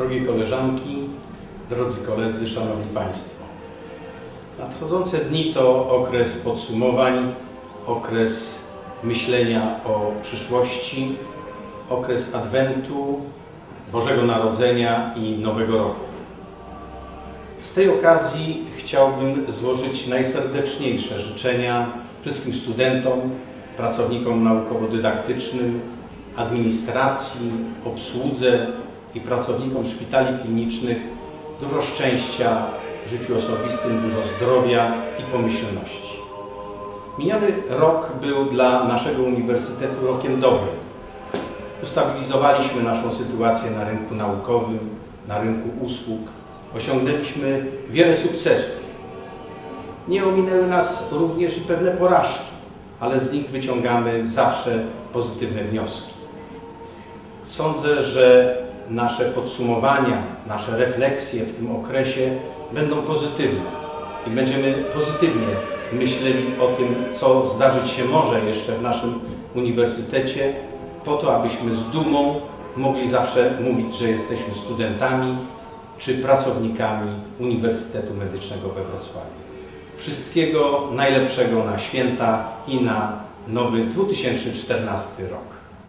Drogie koleżanki, drodzy koledzy, szanowni państwo. Nadchodzące dni to okres podsumowań, okres myślenia o przyszłości, okres Adwentu, Bożego Narodzenia i Nowego Roku. Z tej okazji chciałbym złożyć najserdeczniejsze życzenia wszystkim studentom, pracownikom naukowo-dydaktycznym, administracji, obsłudze i pracownikom szpitali klinicznych dużo szczęścia w życiu osobistym, dużo zdrowia i pomyślności. Miniony rok był dla naszego uniwersytetu rokiem dobrym. Ustabilizowaliśmy naszą sytuację na rynku naukowym, na rynku usług. Osiągnęliśmy wiele sukcesów. Nie ominęły nas również i pewne porażki, ale z nich wyciągamy zawsze pozytywne wnioski. Sądzę, że nasze podsumowania, nasze refleksje w tym okresie będą pozytywne i będziemy pozytywnie myśleli o tym, co zdarzyć się może jeszcze w naszym uniwersytecie, po to, abyśmy z dumą mogli zawsze mówić, że jesteśmy studentami czy pracownikami Uniwersytetu Medycznego we Wrocławiu. Wszystkiego najlepszego na święta i na nowy 2014 rok.